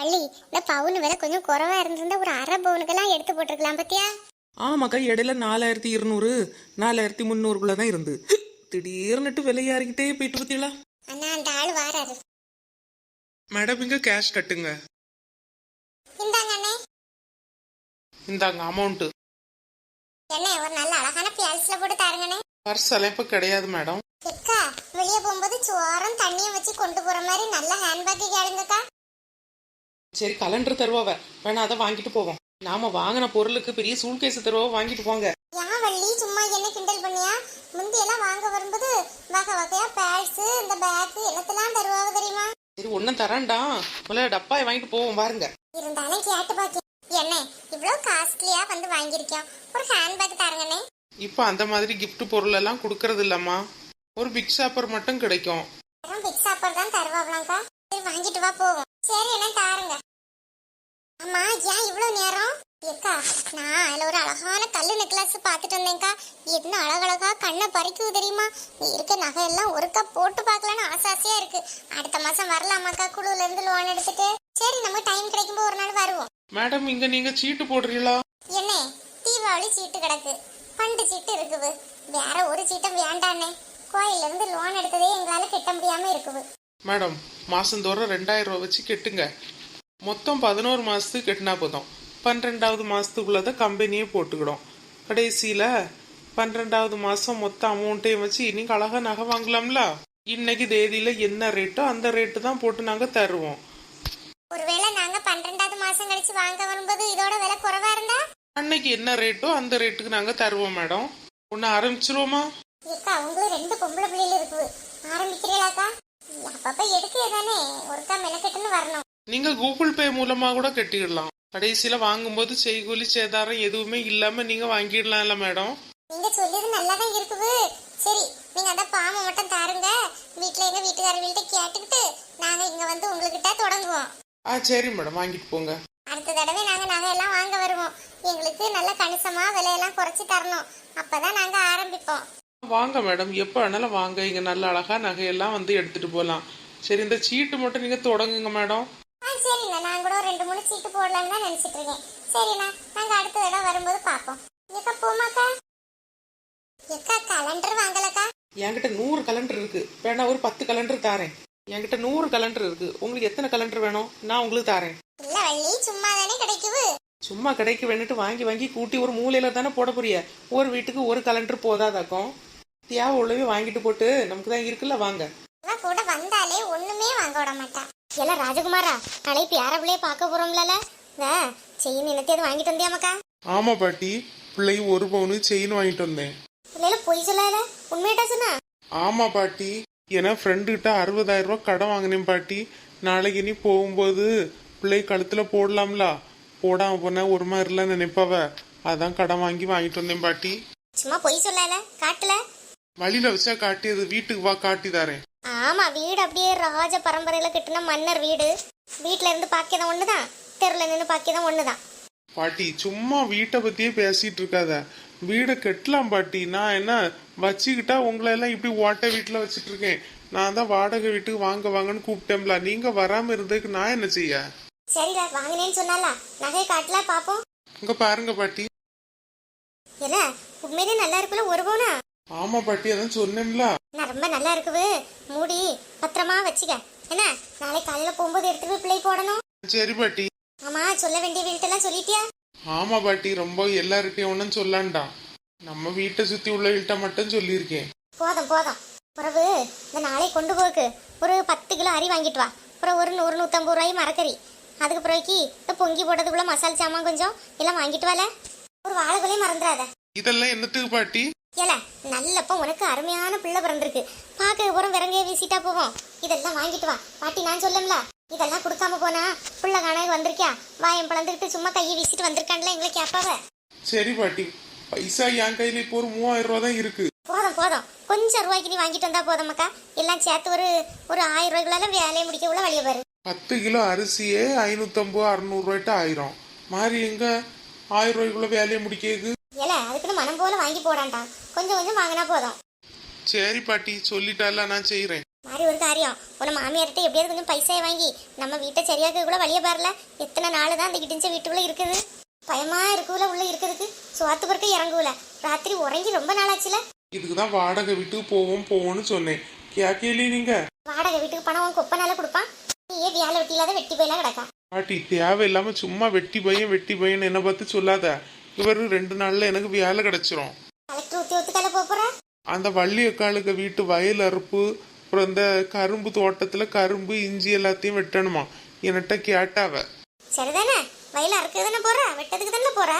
பள்ளி இந்த பவுன் விலை கொஞ்சம் குறைவா இருந்திருந்தா ஒரு அரை பவுனுக்கெல்லாம் எடுத்து போட்டிருக்கலாம் பத்தியா? ஆமாக்கா இடையில நாலாயிரத்தி இருநூறு நாலாயிரத்தி முந்நூறுக்குள்ள தான் இருந்து. திடீர்னுட்டு விலை ஏறிக்கிட்டே போயிட்டு பத்தியலா அண்ணா அந்த ஆள் வாராரு. மேடம் இங்க கேஷ் கட்டுங்க. இந்தாங்க அண்ணே. இந்தாங்க அமௌண்ட் என்ன ஒரு நல்ல அழகான பியால்ஸ்ல போட்டு தாருங்கண்ணே பர்ஸ் இப்ப கிடையாது மேடம். எக்கா வெளியே போகும்போது சோறும் தண்ணியும் வச்சு கொண்டு போற மாதிரி நல்ல ஹேண்ட்பேக்கு கேளுங்கக்கா. சரி கலண்டர் தருவாவ வேணா அதை வாங்கிட்டு போவோம். நாம வாங்கின பொருளுக்கு பெரிய சூல்கேஸ் தருவாவ வாங்கிட்டு போங்க. ஏன் வள்ளி சும்மா என்ன கிண்டல் பண்ணியா? முந்தி எல்லாம் வாங்க வரும்போது வகை வகையா பேட்ஸ் இந்த பேக் என்னத்தெல்லாம் தருவாங்க தெரியுமா? சரி ஒன்னும் தரேன்டா. முதல்ல டப்பாய் வாங்கிட்டு போவோம் பாருங்க. இருந்தாலும் கேட்டு பாக்க. என்ன இவ்வளவு காஸ்ட்லியா வந்து வாங்கியிருக்கோம் ஒரு ஹேண்ட்பேக் தாருங்கண்ணே. இப்ப அந்த மாதிரி gift பொருள் எல்லாம் கொடுக்கறது இல்லம்மா. ஒரு பிக் ஷாப்பர் மட்டும் கிடைக்கும். பிக் சாப்பாடு தான் தருவாங்களாக்கா சரி வாங்கிட்டு வா போவோம். சரி என்ன தாருங்க. அம்மா ஏன் இவ்வளவு நேரம்? ஏக்கா நான் அதுல ஒரு அழகான கல்லு நெக்லஸ் பார்த்துட்டு வந்தேன்க்கா. என்ன அழகழகா கண்ணை பறிக்குது தெரியுமா? நீ இருக்க நகையெல்லாம் ஒருக்கா போட்டு பார்க்கலான்னு ஆசை ஆசையா இருக்கு. அடுத்த மாசம் வரலாமாக்கா குழுல இருந்து லோன் எடுத்துட்டு? சரி நம்ம டைம் கிடைக்கும்போது ஒரு நாள் வருவோம். மேடம் இங்க நீங்க சீட்டு போடுறீங்களா? என்ன தீபாவளி சீட்டு கிடக்கு. பண்டு சீட்டு இருக்குது. வேற ஒரு சீட்டம் வேண்டானே கோயில்ல இருந்து லோன் எடுத்ததே எங்களால கட்ட முடியாம இருக்குது. மேடம் மாசந்தோறும் ரெண்டாயிரம் ரூபாய் வச்சு கெட்டுங்க. மொத்தம் பதினோரு மாசத்துக்கு கெட்டினா போதும். பன்னிரெண்டாவது மாசத்துக்குள்ளத கம்பெனியே போட்டுக்கிடும். கடைசியில பன்னிரெண்டாவது மாசம் மொத்த அமௌண்ட்டையும் வச்சு இன்னைக்கு அழகா நகை வாங்கலாம்ல? இன்னைக்கு தேதியில என்ன ரேட்டோ அந்த ரேட்டு தான் போட்டு நாங்க தருவோம். ஒருவேளை நாங்க பன்னிரெண்டாவது மாசம் கழிச்சு வாங்க வரும்போது இதோட விலை குறைவா இருந்தா? அன்னைக்கு என்ன ரேட்டோ அந்த ரேட்டுக்கு நாங்க தருவோம் மேடம் ஒன்னு ஆரம்பிச்சிருவோமா? ஏக்கா அவங்களும் ரெண்டு பொம்பளை பிள்ளைகள் இருக்குது ஆரம்பிக்கிறீங்களாக்கா? அப்பப்ப எடுக்க தானே. ஒருக்கா மெனக்கெட்டுன்னு வரணும். நீங்க கூகுள் பே மூலமா கூட கட்டிடலாம். கடைசியில வாங்கும்போது செய்கூலி சேதாரம் எதுவுமே இல்லாம நீங்க வாங்கிடலாம்ல மேடம். நீங்க சொல்லியது நல்லா தான் இருக்குது சரி நீங்க அந்த பாம்பை மட்டும் தாருங்க. வீட்டுல எங்க வீட்டுக்கார வீட்டை கேட்டுக்கிட்டு நாங்க இங்க வந்து உங்ககிட்ட தொடங்குவோம். ஆ சரி மேடம் வாங்கிட்டு போங்க. அடுத்த தடவை நாங்க நகையெல்லாம் வாங்க வருவோம். எங்களுக்கு நல்ல கணிசமா விலையெல்லாம் குறைச்சி தரணும். அப்பதான் நாங்க ஆரம்பிப்போம். வாங்க மேடம் எப்போ வேணாலும் வாங்க. இங்க நல்ல அழகா நகையெல்லாம் வந்து எடுத்துட்டு போகலாம் சரி இந்த சீட்டு மட்டும் நீங்க தொடங்குங்க மேடம். சரிண்ணா நான் கூட ரெண்டு மூணு சீட்டு போடலாம்னு தான் நினைச்சிட்டு இருக்கேன். சரிண்ணா நாங்க அடுத்த தடவை வரும்போது பார்ப்போம். எக்கா போமாக்கா எக்கா கலண்டர் வாங்கலக்கா. என்கிட்ட நூறு கலண்டர் இருக்கு. வேணா ஒரு பத்து கலண்டர் தாரேன். என்கிட்ட நூறு கலண்டர் இருக்கு. உங்களுக்கு எத்தனை கலண்டர் வேணும்? நான் உங்களுக்கு தாரேன். இல்ல வள்ளி சும்மா தானே கிடைக்குது. சும்மா கடைக்கு வேணுட்டு வாங்கி வாங்கி கூட்டி ஒரு மூலையில தானே போட போறிய. ஒரு வீட்டுக்கு ஒரு கலண்டர் போதாதாக்கும். தேவை உள்ளவே வாங்கிட்டு போட்டு நமக்கு தான் இருக்குல்ல வாங்க. கூட வந்தாலே ஒண்ணுமே வாங்க விட மாட்டா. எல்லாம் ராஜகுமாரா? நாளைக்கு யார பிள்ளைய பார்க்க போறோம்ல செயின் என்னத்தையாவது வாங்கிட்டு வந்தியாமக்கா ஆமா பாட்டி பிள்ளையும் ஒரு பவுனு செயின் வாங்கிட்டு வந்தேன். இல்ல பொய் சொல்லாத? உண்மையிட்டா சொன்னா? ஆமா பாட்டி ஏன்னா ஃப்ரெண்டு கிட்ட அறுபதாயிரம் ரூபாய் கடன் வாங்கினேன் பாட்டி. நாளைக்கு நீ போகும்போது பிள்ளை கழுத்துல போடலாம்ல. போடாம போனா ஒரு மாதிரிலாம் நினைப்பாவ அதான் கடன் வாங்கி வாங்கிட்டு வந்தேன் பாட்டி. சும்மா பொய் சொல்லாத? காட்டுல? வழியில வச்சா காட்டியது வீட்டுக்கு வா காட்டி தரேன். ஆமா வீடு அப்படியே ராஜ பரம்பரையில கட்டின மன்னர் வீடு. வீட்ல இருந்து பாக்கியதான் ஒண்ணுதான்? தெருல நின்று பாக்கியதான் ஒண்ணுதான்? பாட்டி சும்மா வீட்டை பத்தியே பேசிட்டு இருக்காத. வீடை கட்டலாம் பாட்டி. நான் என்ன வச்சுக்கிட்டா உங்களை எல்லாம் இப்படி ஓட்ட வீட்டுல வச்சிட்டு இருக்கேன். நான் தான் வாடகை வீட்டுக்கு வாங்க வாங்கன்னு கூப்பிட்டேன்ல. நீங்க வராம இருந்ததுக்கு நான் என்ன செய்ய? சரிடா வாங்கினேன்னு சொன்னால நகை காட்டல பாப்போம். இங்க பாருங்க பாட்டி. என்ன? உண்மையிலே நல்லா இருக்குல்ல ஒரு பவுனா? ஆமா பாட்டி அதான் சொன்னேன்ல. நான் ரொம்ப நல்லா இருக்குது மூடி பத்திரமா வச்சுக்க. என்ன? நாளை காலையில போகும்போது எடுத்துட்டு போய் பிள்ளை போடணும். சரி பாட்டி. ஆமா சொல்ல வேண்டிய வீட்டெல்லாம் சொல்லிட்டியா? ஆமா பாட்டி ரொம்ப எல்லாருக்கையும் ஒன்றும் சொல்லான்டா நம்ம வீட்டை சுத்தி உள்ளவங்கள்ட்ட மட்டும் சொல்லியிருக்கேன். போதும் போதும். பிறகு இந்த நாளை கொண்டு போக்கு. ஒரு பத்து கிலோ அரி வாங்கிட்டு வா. அப்புறம் ஒரு நூறு நூற்றம்பது ரூபாய் மரக்கறி. அதுக்கு பிறகு இந்த பொங்கி போட்டதுக்குள்ள மசால் சாமான் கொஞ்சம் எல்லாம் வாங்கிட்டு வால. ஒரு வாழைக்குள்ளே மறந்துடாத இதெல்லாம் என்னத்துக்கு பாட்டி? ஏல நல்லப்ப உனக்கு அருமையான பிள்ளை பிறந்திருக்கு. பார்க்க புறம் விறங்கே வீசிட்டா போவோம். இதெல்லாம் வாங்கிட்டு வா. பாட்டி நான் சொல்லம்ல. இதெல்லாம் கொடுக்காம போனா பிள்ளை காண வந்திருக்கியா? வாயம் பிளந்துக்கிட்டு சும்மா கையை வீசிட்டு வந்திருக்கான்ல எங்களை கேட்பாவ சரி பாட்டி. பைசா என் கையில இப்போ ஒரு மூவாயிரம் ரூபா தான் இருக்கு. போதும் போதும். கொஞ்சம் ரூபாய்க்கு நீ வாங்கிட்டு வந்தா போதும்க்கா. எல்லாம் சேர்த்து ஒரு ஒரு ஆயிரம் ரூபாய்க்குள்ள வேலையை முடிக்க உள்ள வழியை பாரு. பத்து கிலோ அரிசியே ஐநூத்தம்பது அறுநூறு ரூபாய்ட்டு ஆயிரும். மாறி எங்க? ஆயிரம் ரூபாய்க்குள்ள வேலையை முடிக்கிறது ஏல அதுக்குன்னு மனம் போல வாங்கி போடான்டா கொஞ்சம் கொஞ்சம் வாங்கினா போதும். சரி பாட்டி சொல்லிட்டால நான் செய்யறேன் மாதிரி ஒரு காரியம். உன மாமியார்கிட்ட எப்படியாவது கொஞ்சம் பைசாயை வாங்கி நம்ம வீட்டை சரியாக்க கூட வழிய பாருல. எத்தனை நாள் தான் அந்த இடிஞ்ச வீட்டுக்குள்ள இருக்குது. பயமா இருக்குல உள்ள இருக்கிறதுக்கு. சுவாத்து பிறக்க இறங்குல. ராத்திரி உறங்கி ரொம்ப நாளாச்சுல. இதுக்கு தான் வாடகை வீட்டுக்கு போவோம் போவோம்னு சொன்னேன். கேட்கலையே நீங்க? வாடகை வீட்டுக்கு பணம் உன் கொப்பனால கொடுப்பான். நீயே வேலை வெட்டி இல்லாத வெட்டி போயெல்லாம் கிடக்கா பாட்டி தேவையில்லாம சும்மா வெட்டி பையன் வெட்டி பையன் என்ன பார்த்து சொல்லாத. இவர் ரெண்டு நாள்ல எனக்கு வேலை கிடைச்சிரும். அந்த வள்ளி அக்காளுக்கு வீட்டு வயல் அறுப்பு அப்புறம் இந்த கரும்பு தோட்டத்துல கரும்பு இஞ்சி எல்லாத்தையும் வெட்டணுமா? என்கிட்ட கேட்டாவ. சரிதானே? வயல அறுக்கு தானே போற? வெட்டதுக்கு தானே போற?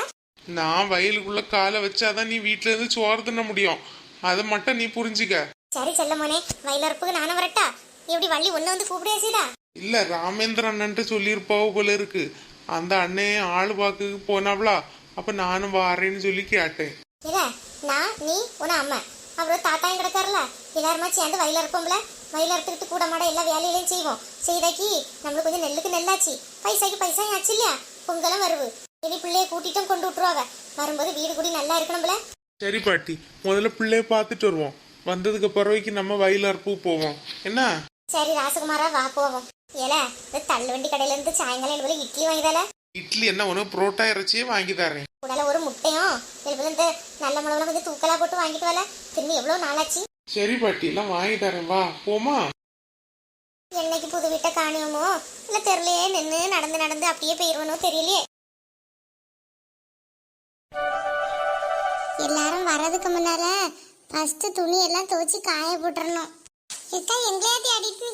நான் வயலுக்குள்ள காலை வச்சாதான் நீ வீட்ல இருந்து சோறு தின்ன முடியும். அதை மட்டும் நீ புரிஞ்சுக்க. சரி செல்ல மோனே வயல அறுப்புக்கு நானும் வரட்டா? எப்படி வள்ளி ஒன்னு வந்து கூப்பிடியாச்சுடா இல்ல ராமேந்திர அண்ணன்ட்டு சொல்லியிருப்பாவோ போல இருக்கு. அந்த அண்ணே ஆள் பாக்கு போனாவளா? அப்ப நானும் வாரேன்னு சொல்லி கேட்டேன் இல்ல நான் நீ உன அம்மா அப்புறம் தாத்தாயும் கிடக்காருல எல்லாருமா சேர்ந்து வயல இருப்போம்ல வயல அறுத்துக்கிட்டு கூட மாட எல்லா வேலையிலையும் செய்வோம் செய்தாக்கி நம்மளுக்கு கொஞ்சம் நெல்லுக்கு நெல்லாச்சு பைசாக்கு பைசா ஆச்சு இல்லையா பொங்கலும் வருவு இனி பிள்ளைய கூட்டிட்டும் கொண்டு விட்டுருவாங்க வரும்போது வீடு கூடி நல்லா இருக்கணும்ல சரி பாட்டி முதல்ல பிள்ளைய பார்த்துட்டு வருவோம் வந்ததுக்கு பிறவைக்கு நம்ம வயல் அறுப்பு போவோம் என்ன சரி ராசகுமாரா வா போவோம் ஏல இந்த தள்ளு வண்டி கடையில இருந்து சாயங்காலம் எழுபது இட்லி வாங்கிதால இட்லி என்ன ஒன்று புரோட்டா இறைச்சியே வாங்கி தரேன். உடல ஒரு முட்டையும் இந்த நல்ல மிளகுல கொஞ்சம் தூக்கலா போட்டு வாங்கிட்டு வரல திரும்பி எவ்வளவு நாளாச்சு? சரி பாட்டி எல்லாம் வாங்கி தரேன். வா போமா என்னைக்கு புது வீட்டை காணுமோ? இல்ல தெருலையே நின்று நடந்து நடந்து அப்படியே போயிருவனோ தெரியலையே. எல்லாரும் வர்றதுக்கு முன்னால ஃபர்ஸ்ட் துணி எல்லாம் துவைச்சு காய போட்டுறணும். எங்கேயாவது அடிட்டு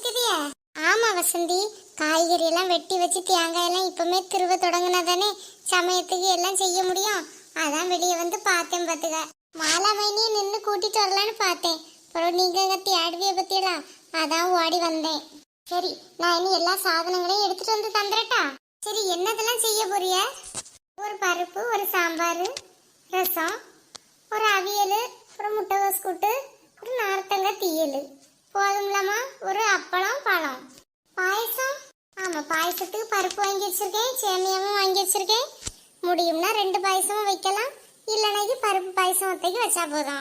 ஆமாம் வசந்தி காய்கறி எல்லாம் வெட்டி வச்சு தேங்காயெல்லாம் இப்போமே திருவ தொடங்கினா தானே சமயத்துக்கு எல்லாம் செய்ய முடியும்? அதான் வெளியே வந்து பார்த்தேன் பார்த்துக்க. மாலா மைனியை நின்று கூட்டிகிட்டு வரலான்னு பார்த்தேன். அப்புறம் நீங்கள் கத்தி தேடுவிய பத்தியலாம் அதான் ஓடி வந்தேன். சரி நான் இனி எல்லா சாதனங்களையும் எடுத்துட்டு வந்து தந்துடட்டா சரி என்னதெல்லாம் செய்ய போறிய? ஒரு பருப்பு ஒரு சாம்பார் ரசம் ஒரு அவியல் ஒரு முட்டைகோஸ் கூட்டு ஒரு நார்த்தங்காய் தீயல் போதும்லாமா ஒரு அப்பளம் பழம் பாயசம் ஆமா பாயசத்துக்கு பருப்பு வாங்கி வச்சிருக்கேன். சேமியாவும் வாங்கி வச்சிருக்கேன். முடியும்னா ரெண்டு பாயசமும் வைக்கலாம். இல்லைனாக்கி பருப்பு பாயசம் ஒத்தைக்கு வச்சா போதும்.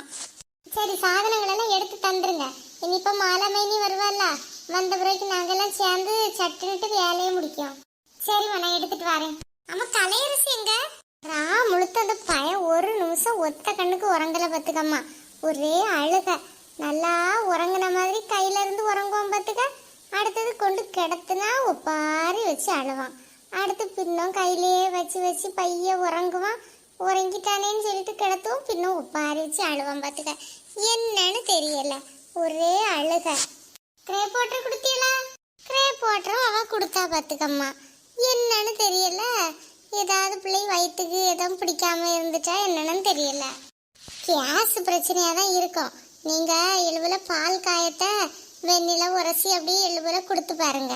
சரி சாதனங்கள் எல்லாம் எடுத்து தந்துருங்க. இனிப்போ மாலை மைனி வருவாள்ல வந்த பிறகு நாங்கெல்லாம் சேர்ந்து சட்டுனுட்டு வேலையை முடிக்கும். சரிம்மா நான் எடுத்துட்டு வரேன். ஆமா கலையரசி எங்க? ரா முழுத்த அந்த பையன் ஒரு நிமிஷம் ஒத்த கண்ணுக்கு உறங்கல பத்துக்கம்மா. ஒரே அழுக. நல்லா உறங்குன மாதிரி கையில இருந்து பார்த்துக்க அடுத்தது கொண்டு கிடத்துனா ஒப்பாரி வச்சு அழுவான். அடுத்து பின்னும் கையிலேயே வச்சு வச்சு பைய உறங்குவான். உறங்கிட்டானேன்னு சொல்லிட்டு கிடத்துவோம் பின்னும் உப்பாரிச்சு அழுவான் பார்த்துக்க என்னன்னு தெரியல. ஒரே அழுக. க்ரே போட்டர் கொடுத்தீங்களா க்ரே போட்டரும் அவ கொடுத்தா பார்த்துக்கம்மா என்னன்னு தெரியல. ஏதாவது பிள்ளை வயிற்றுக்கு எதுவும் பிடிக்காம இருந்துட்டா என்னன்னு தெரியல. கேஸ் பிரச்சனையாக தான் இருக்கும். நீங்கள் எழுவில் பால் காயத்தை வெண்ணில உரசி அப்படியே எழுவில் கொடுத்து பாருங்க.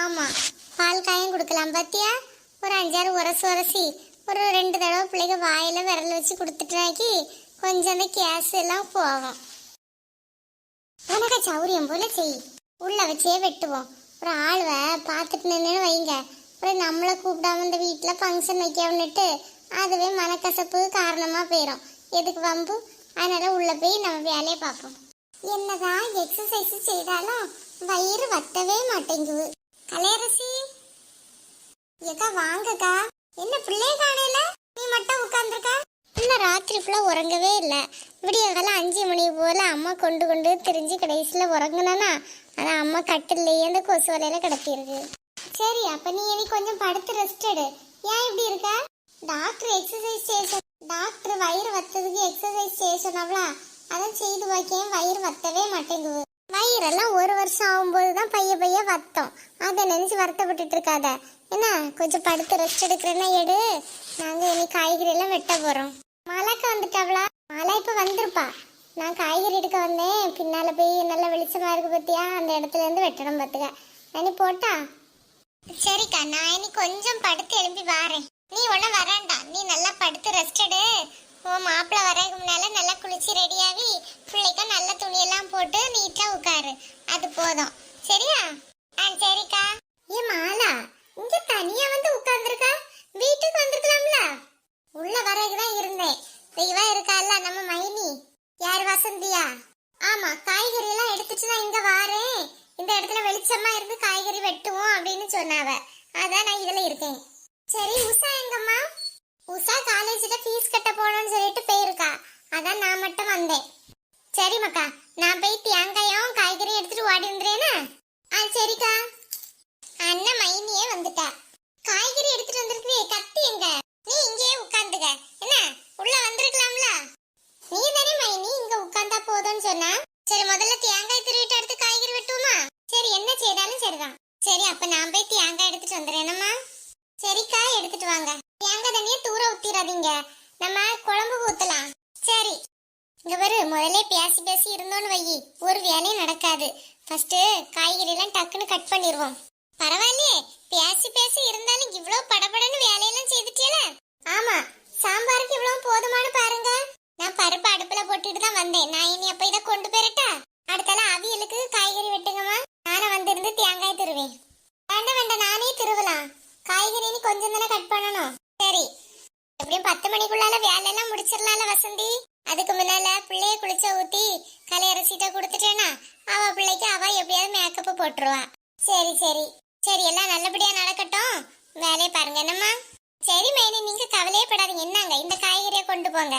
ஆமாம் பால் காயம் கொடுக்கலாம். பாத்தியா? ஒரு அஞ்சாறு உரசு உரசி ஒரு ரெண்டு தடவை பிள்ளைங்க வாயில விரல் வச்சு கொடுத்துட்டாக்கி கொஞ்சம் அந்த கேஸ் எல்லாம் போகும். உனக்கு சௌரியம் போல செய். உள்ள வச்சே வெட்டுவோம். ஒரு ஆள்வ பார்த்துட்டு நின்று வைங்க. அப்புறம் நம்மளை கூப்பிடாம இந்த வீட்டில் ஃபங்க்ஷன் வைக்கணுன்ட்டு அதுவே மனக்கசப்பு காரணமாக போயிடும் எதுக்கு வம்பு? அதனால உள்ள போய் நம்ம வேலையை பார்ப்போம். என்னதான் எக்ஸசைஸ் செய்தாலும் வயிறு வத்தவே மாட்டேங்குது. கலையரசி ஏக்கா வாங்கக்கா. என்ன பிள்ளைய காணையில நீ மட்டும் உட்கார்ந்துருக்க? இன்னும் ராத்திரி ஃபுல்லாக உறங்கவே இல்லை. விடிய காலம் அஞ்சு மணி போல் அம்மா கொண்டு கொண்டு திரிஞ்சு கடைசியில் உறங்கினானா? ஆனால் அம்மா கட்டிலேயே அந்த கொசு வலையில கிடத்திருக்கு. சரி அப்போ நீ இனி கொஞ்சம் படுத்து ரெஸ்ட் எடு. ஏன் இப்படி இருக்க? டாக்டர் எக்ஸசைஸ் செய்ய டாக்டர் வயிறு வத்ததுக்கு எக்ஸசைஸ் செய்ய சொன்னாவளா? அதை செய்து வைக்கேன் வயிறு வத்தவே மாட்டேங்குது. வயிறெல்லாம் ஒரு வருஷம் ஆகும்போது தான் பைய பைய வத்தம். அதை நினச்சி வருத்தப்பட்டுட்டு இருக்காத. என்ன கொஞ்சம் படுத்து ரெஸ்ட் எடுக்கிறேன்னா எடு. நாங்க இனி காய்கறி எல்லாம் வெட்ட போறோம். மாலாக்கா வந்துட்டாவளா? மாலா இப்ப வந்திருப்பா. நான் காய்கறி எடுக்க வந்தேன். பின்னால போய் நல்ல வெளிச்சமா இருக்கு பத்தியா? அந்த இடத்துல இருந்து வெட்டணும் பாத்துக்க. நீ போட்டா? சரிக்கா நான் இனி கொஞ்சம் படுத்து எழும்பி வாரேன். நீ ஒன்றும் வரேன்டா நீ நல்லா படுத்து ரெஸ்ட் எடு. உன் மாப்பிள்ளை வரதுக்கு முன்னால நல்லா குளிச்சு ரெடியாகி பிள்ளைக்கு நல்ல துணியெல்லாம் போட்டு நீட்டா உட்காரு. அது போதும். சரியா? ஆ சரிக்கா. ஏ மாலா. இங்க தனியா வந்து உட்கார்ந்துருக்கா? வீட்டுக்கு வந்திருக்கலாம்ல? உள்ள வரைக்கு தான் இருந்தேன். தெய்வா இருக்கால நம்ம மைனி. யார் வசந்தியா? ஆமா காய்கறி எல்லாம் எடுத்துட்டு நான் இங்க வாரேன். இந்த இடத்துல வெளிச்சமா இருந்து காய்கறி வெட்டுவோம் அப்படின்னு சொன்னாவ. அதான் நான் இதுல இருக்கேன். சரி உஷா எங்கம்மா? உஷா காலேஜ்ல ஃபீஸ் கட்ட போனோம்னு சொல்லிட்டு போயிருக்கா. அதான் நான் மட்டும் வந்தேன். சரி மக்கா நான் போய் தேங்காயும் காய்கறியும் எடுத்துட்டு ஓடி வந்துறேனா ஆ சரிக்கா. அண்ணன் மைனியே வந்துட்டா. காய்கறி எடுத்துட்டு வந்திருக்கே கத்தி எங்க? நீ இங்கேயே உட்கார்ந்துக்க என்ன உள்ள வந்திருக்கலாம்ல? நீ தானே மைனி இங்க உட்கார்ந்தா போதும்னு சொன்னா? சரி முதல்ல தேங்காய் திருவிட்டு எடுத்து காய்கறி வெட்டுவோமா? சரி என்ன செய்தாலும் சரிதான். சரி அப்ப நான் போய் தேங்காய் எடுத்துட்டு வந்துடுறேனம்மா சரிக்கா எடுத்துட்டு வாங்க. தேங்காய் தண்ணியை தூர ஊத்திடாதீங்க நம்ம குழம்பு ஊத்தலாம். சரி. இங்க பாரு முதல்ல பேசி பேசி இருந்தோன்னு வை ஒரு வேலையும் நடக்காது. ஃபர்ஸ்ட் காய்கறி எல்லாம் டக்குன்னு கட் பண்ணிடுவோம் பரவாயில்லையே. பேசி பேசி இருந்தாலும் இவ்வளவு படபடன்னு வேலையெல்லாம் செய்துட்டீல ஆமா சாம்பாருக்கு இவ்வளவு போதுமானு பாருங்க. நான் பருப்பு அடுப்புல போட்டுட்டு தான் வந்தேன். நான் இனி அப்ப இதை கொண்டு போயிரட்டா? அடுத்தால அவியலுக்கு காய்கறி வெட்டுங்கம்மா. நானும் வந்திருந்து தேங்காய் திருவேன். வேண்டாம் வேண்டாம் நானே திருவலாம் காய்கறி இனி கொஞ்சம் தானே கட் பண்ணணும். சரி. எப்படியும் பத்து மணிக்குள்ளால வேலையெல்லாம் முடிச்சிடலாம்ல வசந்தி. அதுக்கு முன்னால பிள்ளைய குளிச்ச ஊத்தி கலையரசிட்ட கொடுத்துட்டேனா? அவ பிள்ளைக்கு அவ எப்படியாவது மேக்கப் போட்டுருவா. சரி சரி. சரி எல்லாம் நல்லபடியா நடக்கட்டும். வேலையை பாருங்க என்னம்மா? சரி மைனி நீங்க கவலையே படாதீங்க. என்னங்க இந்த காய்கறியை கொண்டு போங்க.